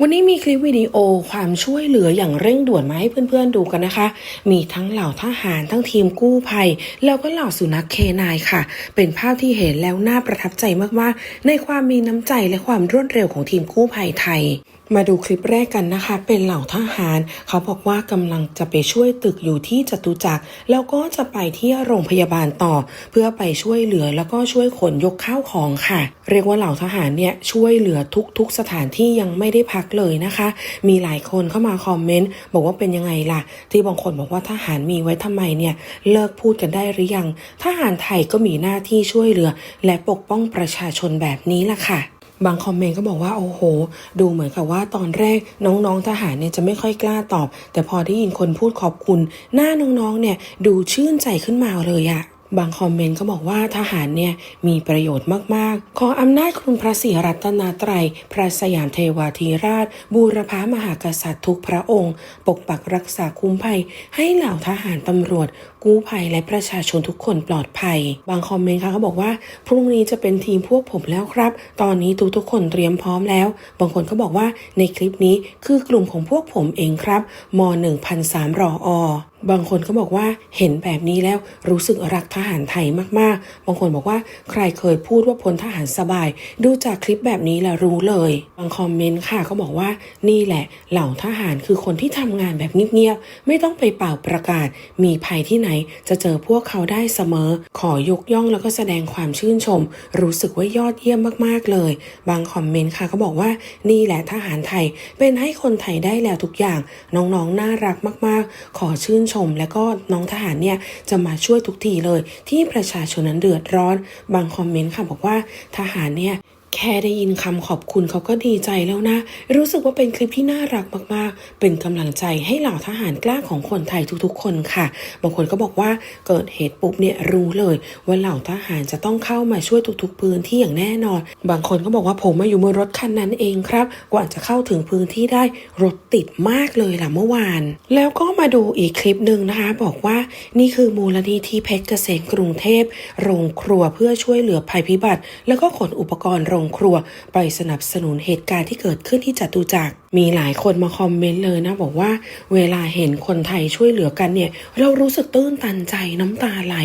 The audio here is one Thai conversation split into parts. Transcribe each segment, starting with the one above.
วันนี้มีคลิปวิดีโอความช่วยเหลืออย่างเร่งด่วนมาให้เพื่อนๆดูกันนะคะ มีทั้งเหล่าทหารทั้งทีมกู้ภัย แล้วก็เหล่าสุนัขเคนายค่ะ เป็นภาพที่เห็นแล้วน่าประทับใจมากๆ ในความมีน้ำใจและความรวดเร็วของทีมกู้ภัยไทย มาดูคลิปแรกกันนะคะ เป็นเหล่าทหาร เขาบอกว่ากำลังจะไปช่วยตึกอยู่ที่จตุจักร แล้วก็จะไปที่โรงพยาบาลต่อ เพื่อไปช่วยเหลือแล้วก็ช่วยขนยกข้าวของค่ะ เรียกว่าเหล่าทหารเนี่ยช่วยเหลือทุกๆสถานที่ยังไม่ได้พักเลยนะคะ มีหลายคนเข้ามาคอมเมนต์บอกว่าเป็นยังไงล่ะ ที่บางคนบอกว่าทหารมีไว้ทำไมเนี่ยเลิกพูดกันได้หรือยัง ทหารไทยก็มีหน้าที่ช่วยเหลือ และปกป้องประชาชนแบบนี้ล่ะค่ะ บางคอมเมนต์ก็บอกว่าโอ้โห ดูเหมือนกับว่าตอนแรกน้องๆทหารเนี่ยจะไม่ค่อยกล้าตอบ แต่พอได้ยินคนพูดขอบคุณ หน้าน้องๆเนี่ยดูชื่นใจขึ้นมาเลยอะบางคอมเมนต์ก็บอกว่าทหารเนี่ยมีประโยชน์มากๆ ขออำนาจคุณพระศรีรัตนตรัย พระสยามเทวาธิราช บูรพามหากษัตริย์ทุกพระองค์ ปกปักรักษาคุ้มภัย ให้เหล่าทหารตำรวจกู้ภัยและประชาชนทุกคนปลอดภัย บางคอมเมนต์ค่ะเขาบอกว่า พรุ่งนี้จะเป็นทีมพวกผมแล้วครับ ตอนนี้ทุกๆคนเตรียมพร้อมแล้ว บางคนก็บอกว่าในคลิปนี้คือกลุ่มของพวกผมเองครับม1,003รออบางคนก็บอกว่าเห็นแบบนี้แล้วรู้สึกรักทหารไทยมากๆ บางคนบอกว่าใครเคยพูดว่าพลทหารสบาย ดูจากคลิปแบบนี้แล้วรู้เลย บางคอมเมนต์ค่ะก็บอกว่านี่แหละ เหล่าทหารคือคนที่ทำงานแบบเงียบๆไม่ต้องไปเป่าประกาศ มีภัยที่ไหนจะเจอพวกเขาได้เสมอ ขอยกย่องแล้วก็แสดงความชื่นชม รู้สึกว่ายอดเยี่ยมมากๆเลย บางคอมเมนต์ค่ะก็บอกว่านี่แหละทหารไทย เป็นให้คนไทยได้แล้วทุกอย่าง น้องๆน่ารักมากๆ ขอชื่นชม และก็น้องทหารเนี่ยจะมาช่วยทุกทีเลย ที่ประชาชนนั้นเดือดร้อน บางคอมเมนต์ค่ะบอกว่าทหารเนี่ย แค่ได้ยินคำขอบคุณเขาก็ดีใจแล้วนะ รู้สึกว่าเป็นคลิปที่น่ารักมากๆ เป็นกำลังใจให้เหล่าทหารกล้าของคนไทยทุกๆ คนค่ะ บางคนก็บอกว่าเกิดเหตุปุ๊บเนี่ยรู้เลย ว่าเหล่าทหารจะต้องเข้ามาช่วยทุกๆ พื้นที่อย่างแน่นอน บางคนก็บอกว่าผมมาอยู่บนรถคันนั้นเองครับ กว่าจะเข้าถึงพื้นที่ได้รถติดมากเลยล่ะเมื่อวาน แล้วก็มาดูอีกคลิปหนึ่งนะคะ บอกว่านี่คือมูลนิธิเพชรเกษมกรุงเทพโรงครัวเพื่อช่วยเหลือภัยพิบัติ แล้วก็ขนอุปกรณ์โรงครัว ไปสนับสนุนเหตุการณ์ที่เกิดขึ้นที่จตุจักรมีหลายคนมาคอมเมนต์เลยนะ บอกว่าเวลาเห็นคนไทยช่วยเหลือกันเนี่ย เรารู้สึกตื้นตันใจน้ำตาไหล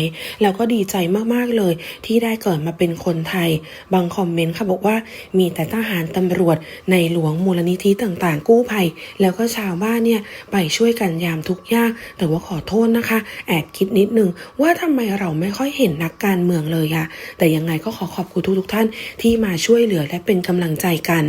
แล้วก็ดีใจมากๆเลย ที่ได้เกิดมาเป็นคนไทย บางคอมเมนต์ค่ะบอกว่ามีแต่ทหารตำรวจในหลวงมูลนิธิต่างๆ กู้ภัย แล้วก็ชาวบ้านเนี่ยไปช่วยกันยามทุกยาก แต่ว่าขอโทษนะคะ แอบคิดนิดนึงว่าทำไมเราไม่ค่อยเห็นนักการเมืองเลยอะแต่ยังไงก็ขอขอบคุณทุกๆท่านที่มาช่วยวยเหลือและเป็นกำลังใจกัน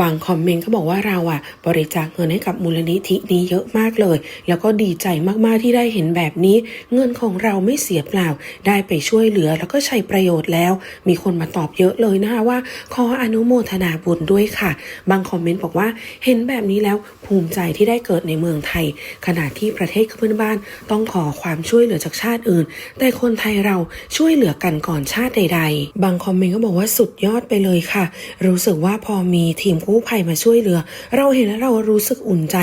บางคอมเมนต์ก็บอกว่าเราอะบริจาคเงินให้กับมูลนิธินี้เยอะมากเลย แล้วก็ดีใจมากๆที่ได้เห็นแบบนี้ เงินของเราไม่เสียเปล่า ได้ไปช่วยเหลือแล้วก็ใช้ประโยชน์แล้ว มีคนมาตอบเยอะเลยนะคะว่า ขออนุโมทนาบุญด้วยค่ะ บางคอมเมนต์บอกว่าเห็นแบบนี้แล้วภูมิใจที่ได้เกิดในเมืองไทย ขณะที่ประเทศเพื่อนบ้านต้องขอความช่วยเหลือจากชาติอื่น แต่คนไทยเราช่วยเหลือกันก่อนชาติใด ๆ บางคอมเมนต์ก็บอกว่าสุดยอดไปเลยค่ะ รู้สึกว่าพอมีทีมกู้ภัยมาช่วยเหลือ เราเห็นแล้วเรารู้สึกอุ่นใจ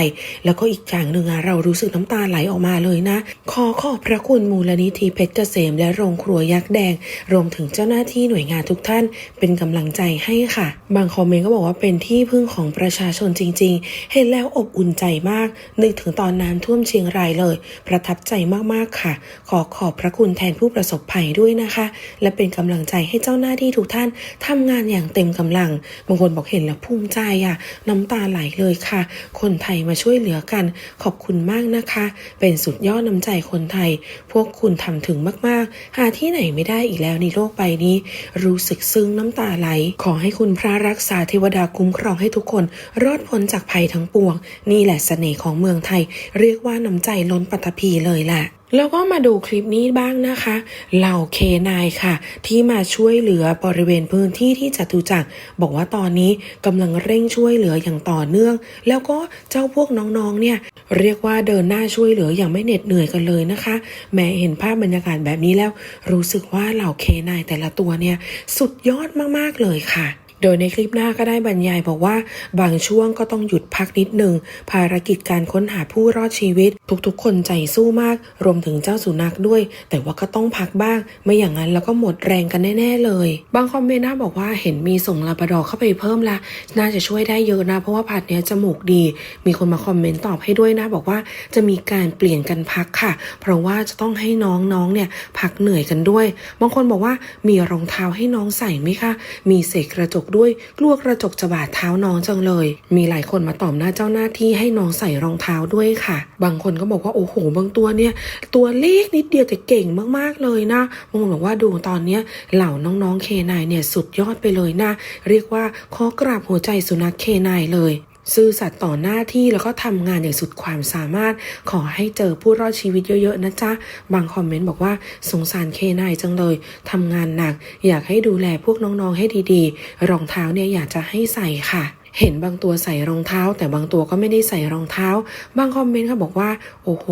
แล้วก็อีกอย่างหนึ่งอะเรารู้สึกน้ำตาไหลออกมาเลยนะ ขอขอบพระคุณมูลนิธิเพชรเกษม และโรงครัวยักษ์แดง รวมถึงเจ้าหน้าที่หน่วยงานทุกท่าน เป็นกำลังใจให้ค่ะ บางคอมเมนต์ก็บอกว่าเป็นที่พึ่งของประชาชนจริง ๆ เห็นแล้วอบอุ่นใจมาก นึกถึงตอนน้ำท่วมเชียงรายเลย ประทับใจมากๆค่ะ ขอขอบพระคุณแทนผู้ประสบภัยด้วยนะคะ และเป็นกำลังใจให้เจ้าหน้าที่ทุกท่านทำงานอย่างเต็มกำลัง บางคนบอกเห็นแล้วภูมิใจอะ น้ำตาไหลเลยค่ะ คนไทยมาช่วยเหลือกัน ขอบคุณมากนะคะ เป็นสุดยอดน้ำใจคนไทย พวกคุณทำถึงมากๆ หาที่ไหนไม่ได้อีกแล้วในโลกใบนี้ รู้สึกซึ้งน้ำตาไหล ขอให้คุณพระรักษาเทวดาคุ้มครองให้ทุกคนรอดพ้นจากภัยทั้งปวง นี่แหละเสน่ห์ของเมืองไทย เรียกว่าน้ำใจล้นปัตภีเลยแหละ แล้วก็มาดูคลิปนี้บ้างนะคะ เหล่าเคนายค่ะ ที่มาช่วยเหลือบริเวณพื้นที่ที่จตุจักรบอกว่าตอนนี้กำลังเร่งช่วยเหลืออย่างต่อเนื่อง แล้วก็เจ้าพวกน้องๆเนี่ยเรียกว่าเดินหน้าช่วยเหลืออย่างไม่เหน็ดเหนื่อยกันเลยนะคะแม้เห็นภาพบรรยากาศแบบนี้แล้ว รู้สึกว่าเหล่าเคนายแต่ละตัวเนี่ยสุดยอดมากๆเลยค่ะ โดยในคลิปหน้าก็ได้บรรยายบอกว่าบางช่วงก็ต้องหยุดพักนิดหนึ่ง ภารกิจการค้นหาผู้รอดชีวิต ทุกๆ คนใจสู้มาก รวมถึงเจ้าสุนัขด้วย แต่ว่าก็ต้องพักบ้าง ไม่อย่างนั้นแล้วก็หมดแรงกันแน่ ๆ เลย บางคอมเมนต์นะบอกว่าเห็นมีส่งลาบราดอเข้าไปเพิ่มละน่าจะช่วยได้เยอะนะ เพราะว่าพัดเนี้ยจมูกดี มีคนมาคอมเมนต์ตอบให้ด้วยนะ บอกว่าจะมีการเปลี่ยนกันพักค่ะ เพราะว่าจะต้องให้น้องๆเนี่ยพักเหนื่อยกันด้วย บางคนบอกว่ามีรองเท้าให้น้องใส่ไหมคะมีเศษกระจกด้วยกลัวกระจกจะบาดเท้าน้องจังเลย มีหลายคนมาตอบหน้าเจ้าหน้าที่ให้น้องใส่รองเท้าด้วยค่ะ บางคนก็บอกว่าโอ้โห บางตัวเนี่ย ตัวเล็กนิดเดียวแต่เก่งมากๆเลยนะบางคนบอกว่าดูตอนเนี้ยเหล่าน้องๆเคนายเนี่ยสุดยอดไปเลยนะ เรียกว่าขอกราบหัวใจสุนัขเคนายเลย ซื่อสัตย์ต่อหน้าที่แล้วก็ทำงานอย่างสุดความสามารถ ขอให้เจอผู้รอดชีวิตเยอะๆนะจ๊ะ บางคอมเมนต์บอกว่าสงสารเคนายจังเลยทำงานหนัก อยากให้ดูแลพวกน้องๆให้ดีๆ รองเท้าเนี่ยอยากจะให้ใส่ค่ะ เห็นบางตัวใส่รองเท้า แต่บางตัวก็ไม่ได้ใส่รองเท้า บางคอมเมนต์ค่ะบอกว่า โอ้โห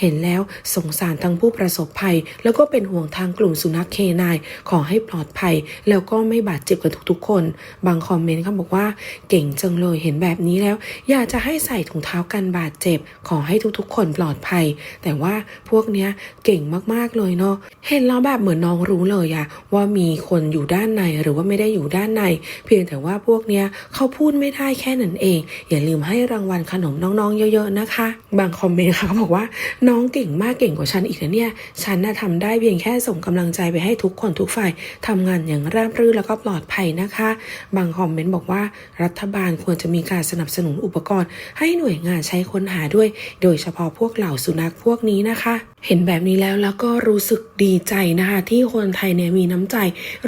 เห็นแล้วสงสารทั้งผู้ประสบภัย แล้วก็เป็นห่วงทางกลุ่มสุนัขเคนายขอให้ปลอดภัย แล้วก็ไม่บาดเจ็บกันทุกๆคน บางคอมเมนต์ค่ะบอกว่า เก่งจังเลยเห็นแบบนี้แล้ว อยากจะให้ใส่ถุงเท้ากันบาดเจ็บ ขอให้ทุกๆ คนปลอดภัย แต่ว่าพวกเนี้ยเก่งมากๆเลยเนาะเห็นแล้วแบบเหมือนน้องรู้เลยอะว่ามีคนอยู่ด้านในหรือว่าไม่ได้อยู่ด้านใน เพียงแต่ว่าพวกเนี้ยเขาพูดไม่ได้แค่นั้นเอง อย่าลืมให้รางวัลขนมน้องๆ เยอะๆนะคะ บางคอมเมนต์ค่ะเขาบอกว่าน้องเก่งมากเก่งกว่าฉันอีกนะเนี่ย ฉันน่ะทำได้เพียงแค่ส่งกำลังใจไปให้ทุกคนทุกฝ่ายทำงานอย่างราบรื่นแล้วก็ปลอดภัยนะคะ บางคอมเมนต์บอกว่ารัฐบาลควรจะมีการสนับสนุนอุปกรณ์ ให้หน่วยงานใช้ค้นหาด้วย โดยเฉพาะพวกเหล่าสุนัขพวกนี้นะคะ เห็นแบบนี้แล้วแล้วก็รู้สึกดีใจนะคะ ที่คนไทยเนี่ยมีน้ำใจ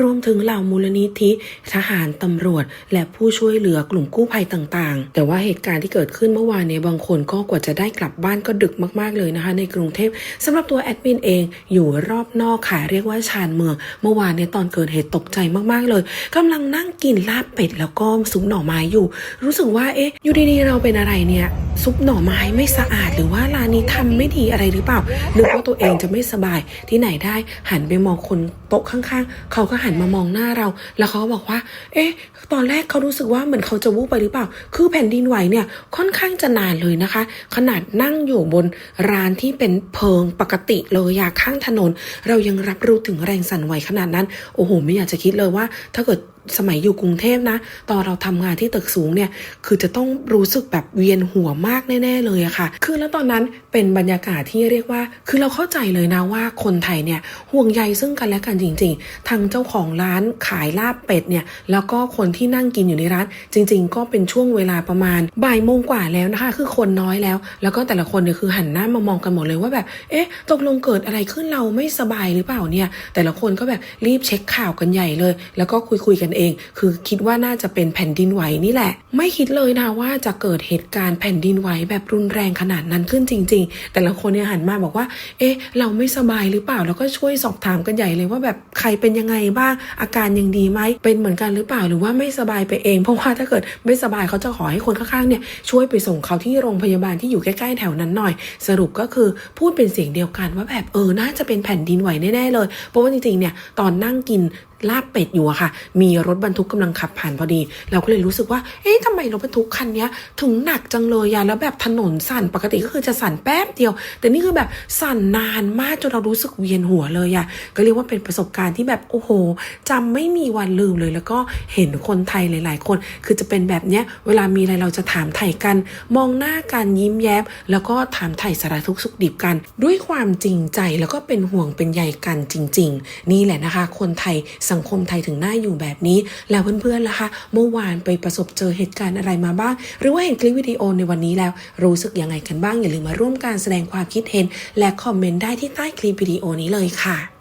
รวมถึงเหล่ามูลนิธิทหารตำรวจ และผู้ช่วยเหลือกลุ่มกู้ภัยต่างๆ แต่ว่าเหตุการณ์ที่เกิดขึ้นเมื่อวานเนี่ยบางคนก็กว่าจะได้กลับบ้านก็ดึกมากๆเลยนะคะ ในกรุงเทพสำหรับตัวแอดมินเองอยู่รอบนอกค่ะเรียกว่าชานเมือง เมื่อวานเนี่ยตอนเกิดเหตุตกใจมากๆเลยกำลังนั่งกินลาบเป็ดแล้วก็ซุปหน่อไม้อยู่ รู้สึกว่าเอ๊ะอยู่ดีๆเราเป็นอะไรเนี่ยซุปหน่อไม้ไม่สะอาด หรือว่าร้านนี้ทำไม่ดีอะไรหรือเปล่านึกว่าตัวเองจะไม่สบายที่ไหนได้หันไปมองคนโต๊ะข้างๆ เขาก็หันมามองหน้าเรา แล้วเขาก็บอกว่า เอ๊ะ ตอนแรกเขารู้สึกว่าเหมือนเขาจะวูบไปหรือเปล่า คือแผ่นดินไหวเนี่ยค่อนข้างจะนานเลยนะคะ ขนาดนั่งอยู่บนร้านที่เป็นเพิงปกติเลยอยากข้างถนน เรายังรับรู้ถึงแรงสั่นไหวขนาดนั้น โอ้โห ไม่อยากจะคิดเลยว่า ถ้าเกิด สมัยอยู่กรุงเทพนะ ตอนเราทำงานที่ตึกสูงเนี่ย คือจะต้องรู้สึกแบบเวียนหัวมากแน่ ๆ เลยอะค่ะ คือแล้วตอนนั้นเป็นบรรยากาศที่เรียกว่า คือเราเข้าใจเลยนะว่าคนไทยเนี่ยห่วงใยซึ่งกันและกันจริง ๆ ทางเจ้าของร้านขายลาบเป็ดเนี่ย แล้วก็คนที่นั่งกินอยู่ในร้าน จริง ๆ ก็เป็นช่วงเวลาประมาณบ่ายโมงกว่าแล้วนะคะ คือคนน้อยแล้ว แล้วก็แต่ละคนเนี่ยคือหันหน้ามามองกันหมดเลยว่าแบบ เอ๊ะ ตกลงเกิดอะไรขึ้นเราไม่สบายหรือเปล่าเนี่ย แต่ละคนก็แบบรีบเช็คข่าวกันใหญ่เลย แล้วก็คุยคุยๆกันเอง คือคิดว่าน่าจะเป็นแผ่นดินไหวนี่แหละ ไม่คิดเลยนะว่าจะเกิดเหตุการณ์แผ่นดินไหวแบบรุนแรงขนาดนั้นขึ้นจริง ๆ แต่ละคนเนี่ยหันมาบอกว่า เอ๊ะ เราไม่สบายหรือเปล่า แล้วก็ช่วยสอบถามกันใหญ่เลยว่าแบบใครเป็นยังไงบ้าง อาการยังดีไหม เป็นเหมือนกันหรือเปล่า หรือว่าไม่สบายไปเอง เพราะว่าถ้าเกิดไม่สบายเขาจะขอให้คนข้างๆเนี่ยช่วยไปส่งเขาที่โรงพยาบาลที่อยู่ใกล้ๆแถวนั้นหน่อย สรุปก็คือพูดเป็นเสียงเดียวกันว่าแบบเออ น่าจะเป็นแผ่นดินไหวแน่ๆเลย เพราะว่าจริงๆเนี่ยตอนนั่งกิน ลาบเป็ดอยู่อะค่ะ มีรถบรรทุกกำลังขับผ่านพอดี เราก็เลยรู้สึกว่า เอ๊ะทำไมรถบรรทุกคันนี้ถึงหนักจังเลยอะแล้วแบบถนนสั่นปกติก็คือจะสั่นแป๊บเดียว แต่นี่คือแบบสั่นนานมากจนเรารู้สึกเวียนหัวเลยอะก็เรียกว่าเป็นประสบการณ์ที่แบบโอ้โหจำไม่มีวันลืมเลย แล้วก็เห็นคนไทยหลาย ๆ คน คือจะเป็นแบบเนี้ยเวลามีอะไรเราจะถามไถ่กัน มองหน้ากันยิ้มแย้ม แล้วก็ถามไถ่สารทุกข์สุขดิบกัน ด้วยความจริงใจแล้วก็เป็นห่วงเป็นใยกันจริง ๆ นี่แหละนะคะ คนไทยสังคมไทยถึงน่าอยู่แบบนี้ แล้วเพื่อนๆล่ะคะเมื่อวานไปประสบเจอเหตุการณ์อะไรมาบ้าง หรือว่าเห็นคลิปวิดีโอในวันนี้แล้ว รู้สึกยังไงกันบ้างอย่าลืมมาร่วมการแสดงความคิดเห็น และคอมเมนต์ได้ที่ใต้คลิปวิดีโอนี้เลยค่ะ